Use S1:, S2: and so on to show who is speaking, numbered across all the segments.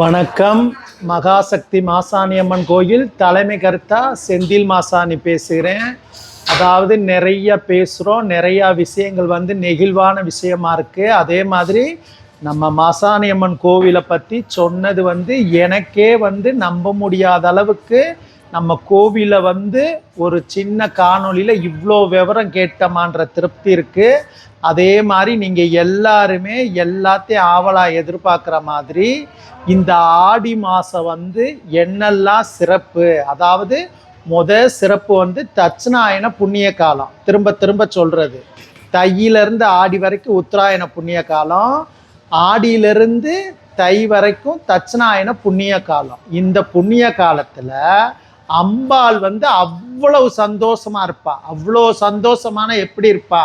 S1: வணக்கம். மகாசக்தி மாசாணியம்மன் கோயில். தலைமை கருத்தா செந்தில் மாசாணி பேசுகிறேன். அதாவது நிறைய பேசுகிறோம் நிறையா விஷயங்கள் வந்து நெகிழ்வான விஷயமா இருக்குது அதே மாதிரி நம்ம மாசாணியம்மன் கோவிலை பற்றி சொன்னது வந்து எனக்கே வந்து நம்ப முடியாத அளவுக்கு நம்ம கோவிலை வந்து ஒரு சின்ன காணொளியில் இவ்வளோ விவரம் கேட்டமான்ற திருப்தி இருக்குது அதே மாதிரி நீங்கள் எல்லாருமே எல்லாத்தையும் ஆவலாக எதிர்பார்க்குற மாதிரி இந்த ஆடி மாதம் வந்து என்னெல்லாம் சிறப்பு? அதாவது முத சிறப்பு வந்து தட்சிணாயன புண்ணிய காலம். திரும்ப திரும்ப சொல்கிறது தையிலிருந்து ஆடி வரைக்கும் உத்தராயண புண்ணிய காலம். ஆடியிலிருந்து தை வரைக்கும் தட்சிணாயன புண்ணிய காலம். இந்த புண்ணிய காலத்தில் அம்பாள் வந்து அவ்வளவு சந்தோஷமாக இருப்பா. அவ்வளோ சந்தோஷமான எப்படி இருப்பா?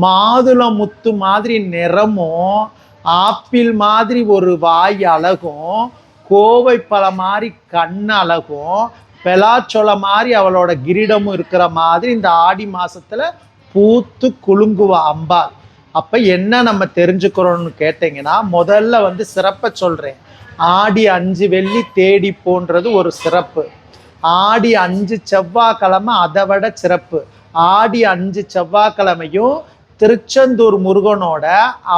S1: மாதுளம் முத்து மாதிரி நிறமும் ஆப்பிள் மாதிரி ஒரு வாய் அழகும் கோவை பழம் மாதிரி கண் அழகும் பெலாச்சொலை மாதிரி அவளோட கிரீடமும் இருக்கிற மாதிரி இந்த ஆடி மாசத்துல பூத்து குலுங்குவா அம்பாள் அப்ப என்ன நம்ம தெரிஞ்சுக்கிறோம்னு கேட்டிங்கன்னா முதல்ல வந்து சிறப்பை சொல்றேன். ஆடி அஞ்சு வெள்ளி தேடி போன்றது ஒரு சிறப்பு. ஆடி அஞ்சு செவ்வாய்க்கிழமை அதை விட சிறப்பு. ஆடி அஞ்சு செவ்வாய்க்கிழமையும் திருச்செந்தூர் முருகனோட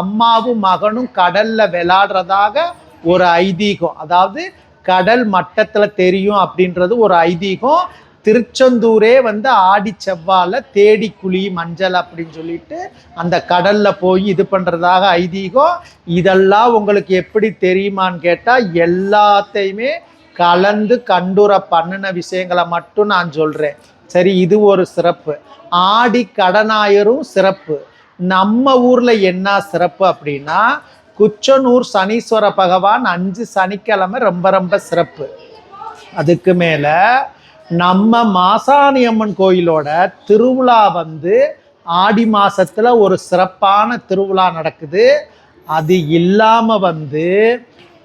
S1: அம்மாவும் மகனும் கடல்ல விளையாடுறதாக ஒரு ஐதீகம். அதாவது கடல் மட்டத்துல தெரியும் அப்படின்றது ஒரு ஐதீகம். திருச்செந்தூரே வந்து ஆடி செவ்வால தேடி குழி மஞ்சள் அப்படின்னு சொல்லிட்டு அந்த கடல்ல போய் இது பண்றதாக ஐதீகம். இதெல்லாம் உங்களுக்கு எப்படி தெரியுமான்னு கேட்டா எல்லாத்தையுமே கலந்து கண்டுர பண்ணின விஷயங்களை மட்டும் நான் சொல்றேன். சரி இது ஒரு சிறப்பு. ஆடி கடனாயரும் சிறப்பு. நம்ம ஊரில் என்ன சிறப்பு அப்படின்னா குச்சனூர் சனீஸ்வர பகவான் அஞ்சு சனிக்கிழமை ரொம்ப ரொம்ப சிறப்பு. அதுக்கு மேலே நம்ம மாசாணியம்மன் கோயிலோட திருவிழா வந்து ஆடி மாதத்தில் ஒரு சிறப்பான திருவிழா நடக்குது. அது இல்லாமல் வந்து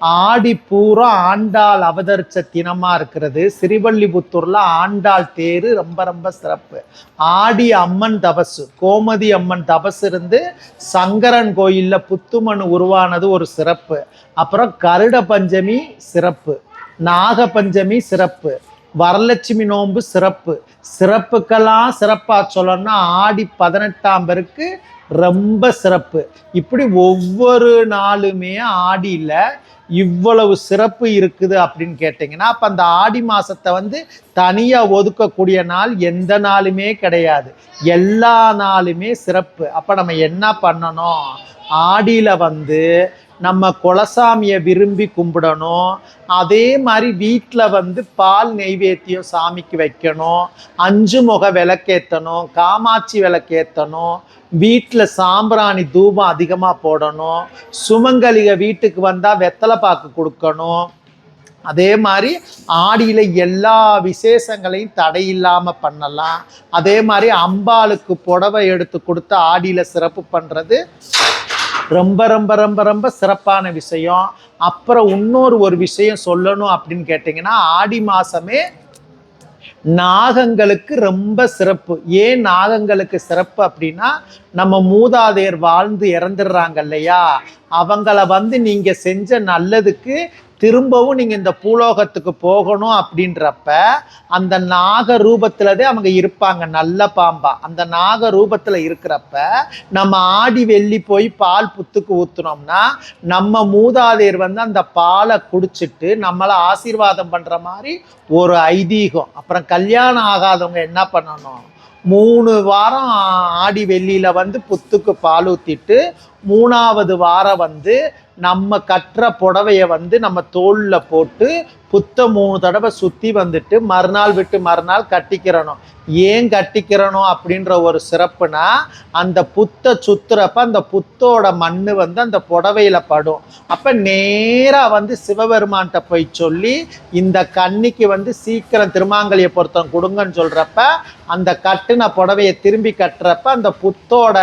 S1: ஆடி பூரா ஆண்டாள் அவதரிச்ச தினமா இருக்கிறது. சிறுவல்லிபுத்தூர்ல ஆண்டாள் தேரு ரொம்ப ரொம்ப சிறப்பு. ஆடி அம்மன் தபசு கோமதி அம்மன் தபசு இருந்து சங்கரன் கோயில்ல புத்துமண் உருவானது ஒரு சிறப்பு. அப்புறம் கருட பஞ்சமி சிறப்பு. நாக பஞ்சமி சிறப்பு. வரலட்சுமி நோன்பு சிறப்பு. சிறப்புக்கெல்லாம் சிறப்பாக சொல்லணும்னா ஆடி பதினெட்டாம் பேருக்கு ரொம்ப சிறப்பு. இப்படி ஒவ்வொரு நாளுமே ஆடியில் இவ்வளவு சிறப்பு இருக்குது அப்படின்னு கேட்டிங்கன்னா அப்போ அந்த ஆடி மாதத்தை வந்து தனியாக ஒதுக்கக்கூடிய நாள் எந்த நாளுமே கிடையாது. எல்லா நாளுமே சிறப்பு. அப்போ நம்ம என்ன பண்ணணும்? ஆடியில் வந்து நம்ம குலசாமியை விரும்பி கும்பிடணும். அதே மாதிரி வீட்டில் வந்து பால் நெய்வேத்தியம் சாமிக்கு வைக்கணும். அஞ்சு முக விளக்கேற்றணும் காமாட்சி விளக்கேற்றணும் வீட்டில் சாம்பிராணி தூபம் அதிகமாக போடணும். சுமங்கலிக வீட்டுக்கு வந்தால் வெத்தலை பாக்கு கொடுக்கணும். அதே மாதிரி ஆடியில் எல்லா விசேஷங்களையும் தடை இல்லாமல் பண்ணலாம். அதே மாதிரி அம்பாளுக்கு புடவை எடுத்து கொடுத்து ஆடியில் சிறப்பு பண்ணுறது ரொம்ப ரொம்ப ரொம்ப ரொம்ப சிறப்பான விஷயம். அப்புறம் இன்னொரு ஒரு விஷயம் சொல்லணும் அப்படின்னு கேட்டிங்கன்னா ஆடி மாதமே நாகங்களுக்கு ரொம்ப சிறப்பு. ஏன் நாகங்களுக்கு சிறப்பு அப்படின்னா நம்ம மூதாதையர் வாழ்ந்து இறந்துடுறாங்க இல்லையா? அவங்கள வந்து நீங்கள் செஞ்ச நல்லதுக்கு திரும்பவும் நீங்கள் இந்த பூலோகத்துக்கு போகணும் அப்படின்றப்ப அந்த நாக தான் அவங்க இருப்பாங்க நல்ல பாம்பா. அந்த நாக ரூபத்தில் இருக்கிறப்ப நம்ம ஆடி வெள்ளி போய் பால் புத்துக்கு ஊற்றுனோம்னா நம்ம மூதாதையர் வந்து அந்த பாலை குடிச்சிட்டு நம்மளை ஆசீர்வாதம் பண்ணுற மாதிரி ஒரு ஐதீகம். அப்புறம் கல்யாணம் ஆகாதவங்க என்ன பண்ணணும்? மூணு வாரம் ஆடி வெள்ளியில் வந்து புத்துக்கு பால் ஊற்றிட்டு மூணாவது வாரம் வந்து நம்ம கட்டுற புடவைய வந்து நம்ம தோளில் போட்டு புத்த மூணு தடவை சுற்றி வந்துட்டு மறுநாள் விட்டு மறுநாள் கட்டிக்கிறணும். ஏன் கட்டிக்கிறணும் அப்படின்ற ஒரு சிறப்புனா அந்த புத்தை சுத்துறப்ப அந்த புத்தோட மண் வந்து அந்த புடவையில் படும். அப்போ நேராக வந்து சிவபெருமான்கிட்ட போய் சொல்லி இந்த கன்னிக்கு வந்து சீக்கிரம் திருமாங்கலியை பொருத்தம் கொடுங்கன்னு சொல்கிறப்ப அந்த கட்டுன புடவைய திரும்பி கட்டுறப்ப அந்த புத்தோட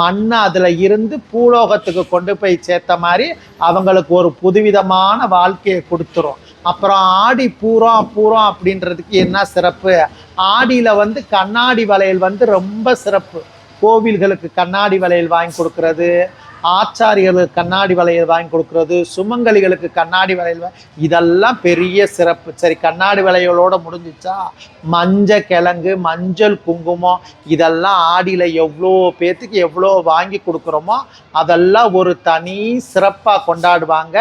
S1: மண்ணை அதில் இருந்து பூலோகத்துக்கு கொண்டு போய் சேர்த்த மாதிரி அவங்களுக்கு ஒரு புதுவிதமான வாழ்க்கையை கொடுத்துரும். அப்புறம் ஆடி பூரம் பூரம் அப்படின்றதுக்கு என்ன சிறப்பு? ஆடியில் வந்து கண்ணாடி வளையல் வந்து ரொம்ப சிறப்பு. கோவில்களுக்கு கண்ணாடி வளையல் வாங்கி கொடுக்கறது. ஆச்சாரியர்களுக்கு கண்ணாடி வளையல் வாங்கி கொடுக்கறது சுமங்கலிகளுக்கு கண்ணாடி வளையல் இதெல்லாம் பெரிய சிறப்பு. சரி கண்ணாடி வளையலோட முடிஞ்சிச்சா? மஞ்சள் கிழங்கு மஞ்சள் குங்குமம் இதெல்லாம் ஆடியில் எவ்வளோ பேர்த்துக்கு எவ்வளோ வாங்கி கொடுக்குறோமோ அதெல்லாம் ஒரு தனி சிறப்பாக கொண்டாடுவாங்க.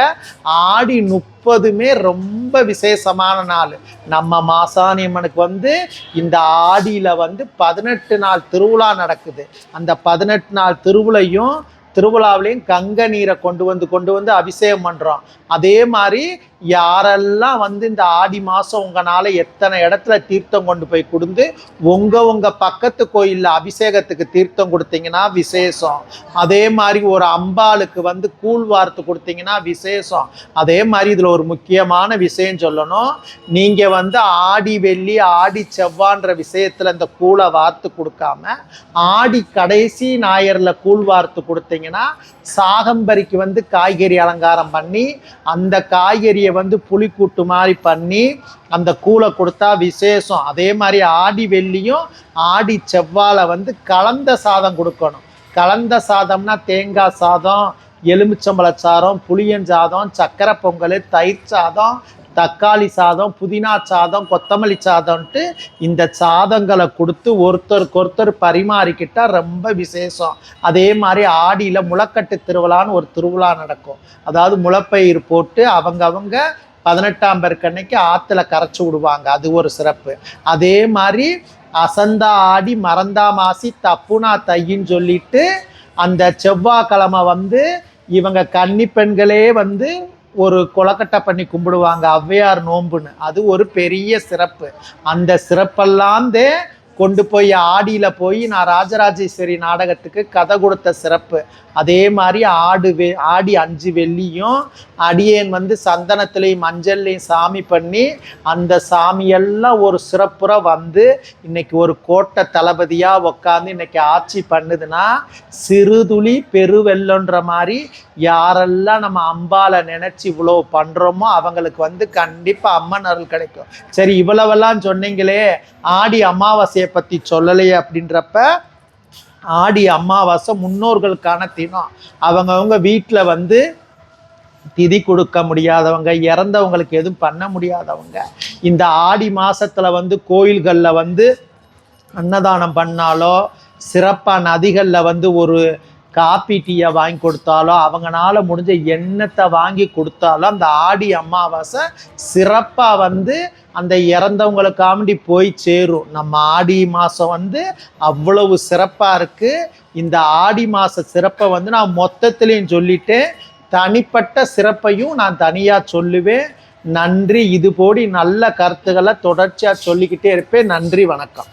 S1: ஆடி முப்பதுமே ரொம்ப விசேஷமான நாள். நம்ம மாசாணியம்மனுக்கு வந்து இந்த ஆடியில் வந்து பதினெட்டு நாள் திருவிழா நடக்குது. அந்த பதினெட்டு நாள் திருவிழையும் திருவிழாவிலையும் கங்க நீரை கொண்டு வந்து கொண்டு வந்து அபிஷேகம் பண்ணுறோம் அதே மாதிரி யாரெல்லாம் வந்து இந்த ஆடி மாதம் உங்களால் எத்தனை இடத்துல தீர்த்தம் கொண்டு போய் கொடுத்து உங்கள் உங்கள் பக்கத்து கோயிலில் அபிஷேகத்துக்கு தீர்த்தம் கொடுத்தீங்கன்னா விசேஷம். அதே மாதிரி ஒரு அம்பாளுக்கு வந்து கூழ் வார்த்து கொடுத்தீங்கன்னா விசேஷம். அதே மாதிரி இதில் ஒரு முக்கியமான விஷயம் சொல்லணும். நீங்கள் வந்து ஆடி வெள்ளி ஆடி செவ்வான்ற விஷயத்தில் இந்த கூழை வார்த்து கொடுக்காம ஆடி கடைசி ஞாயிறில் கூழ் வார்த்து கொடுத்தீங்கன்னா சாகம்பரிக்கு வந்து காய்கறி அலங்காரம் பண்ணி அந்த காய்கறியை வந்து புளிக்கூட்டு மாதிரி பண்ணி அந்த கூழை கொடுத்தா விசேஷம். அதே மாதிரி ஆடி வெள்ளியும் ஆடி செவ்வாழை வந்து கலந்த சாதம் கொடுக்கணும். கலந்த சாதம்னா தேங்காய் சாதம் எலுமிச்சம்பழ சாதம் புளியஞ்சாதம் சக்கரை பொங்கல் தயிர் சாதம் தக்காளி சாதம் புதினா சாதம் கொத்தமல்லி சாதம்ன்ட்டு இந்த சாதங்களை கொடுத்து ஒருத்தருக்கு ஒருத்தர் பரிமாறிக்கிட்டால் ரொம்ப விசேஷம். அதே மாதிரி ஆடியில் முளைக்கட்டு திருவிழான்னு ஒரு திருவிழா நடக்கும். அதாவது முளைப்பயிர் போட்டு அவங்க அவங்க பதினெட்டாம் பேருக்கன்னைக்கு ஆற்றுல கரைச்சி விடுவாங்க. அது ஒரு சிறப்பு. அதே மாதிரி அசந்தா ஆடி மறந்தா மாசி தப்புனா தையின்னு சொல்லிட்டு அந்த செவ்வாய்க்கிழமை வந்து இவங்க கன்னி பெண்களே வந்து ஒரு கொலக்கட்டை பண்ணி கும்பிடுவாங்க ஔவையார் நோன்புன்னு. அது ஒரு பெரிய சிறப்பு. அந்த சிறப்பெல்லாம் கொண்டு போய் ஆடியில் போய் நான் ராஜராஜேஸ்வரி நாடகத்துக்கு கதை கொடுத்த சிறப்பு. அதே மாதிரி ஆடு வெ ஆடி அஞ்சு வெள்ளியும் அடியேன் வந்து சந்தனத்துலேயும் மஞ்சள்லையும் சாமி பண்ணி அந்த சாமியெல்லாம் ஒரு சிறப்புற வந்து இன்னைக்கு ஒரு கோட்டை தளபதியாக உக்காந்து இன்னைக்கு ஆட்சி பண்ணுதுன்னா சிறுதுளி பெருவெல்லன்ற மாதிரி யாரெல்லாம் நம்ம அம்பாவை நினச்சி இவ்வளோ பண்ணுறோமோ அவங்களுக்கு வந்து கண்டிப்பாக அம்மன் அருள் கிடைக்கும். சரி இவ்வளவெல்லாம் சொன்னீங்களே ஆடி அமாவாசை அமாவாசையை பற்றி சொல்லலையே அப்படின்றப்ப ஆடி அமாவாசை முன்னோர்களுக்கான தினம். அவங்கவுங்க வீட்டில் வந்து திதி கொடுக்க முடியாதவங்க இறந்தவங்களுக்கு எதுவும் பண்ண முடியாதவங்க. இந்த ஆடி மாதத்தில் வந்து கோயில்களில் வந்து அன்னதானம் பண்ணாலோ சிறப்பாக நதிகளில் வந்து ஒரு காப்பி டீயை வாங்கி கொடுத்தாலோ அவங்களால முடிஞ்ச எண்ணத்தை வாங்கி கொடுத்தாலோ அந்த ஆடி அமாவாசை சிறப்பாக வந்து அந்த இறந்தவங்களுக்காண்டி போய் சேரும். நம்ம ஆடி மாதம் வந்து அவ்வளவு சிறப்பாக இருக்குது இந்த ஆடி மாத சிறப்பை வந்து நான் மொத்தத்துலேயும் சொல்லிட்டேன் தனிப்பட்ட சிறப்பையும் நான் தனியாக சொல்லுவேன். நன்றி. இது போடி நல்ல கருத்துக்களை தொடர்ச்சியாக சொல்லிக்கிட்டே இருப்பேன். நன்றி. வணக்கம்.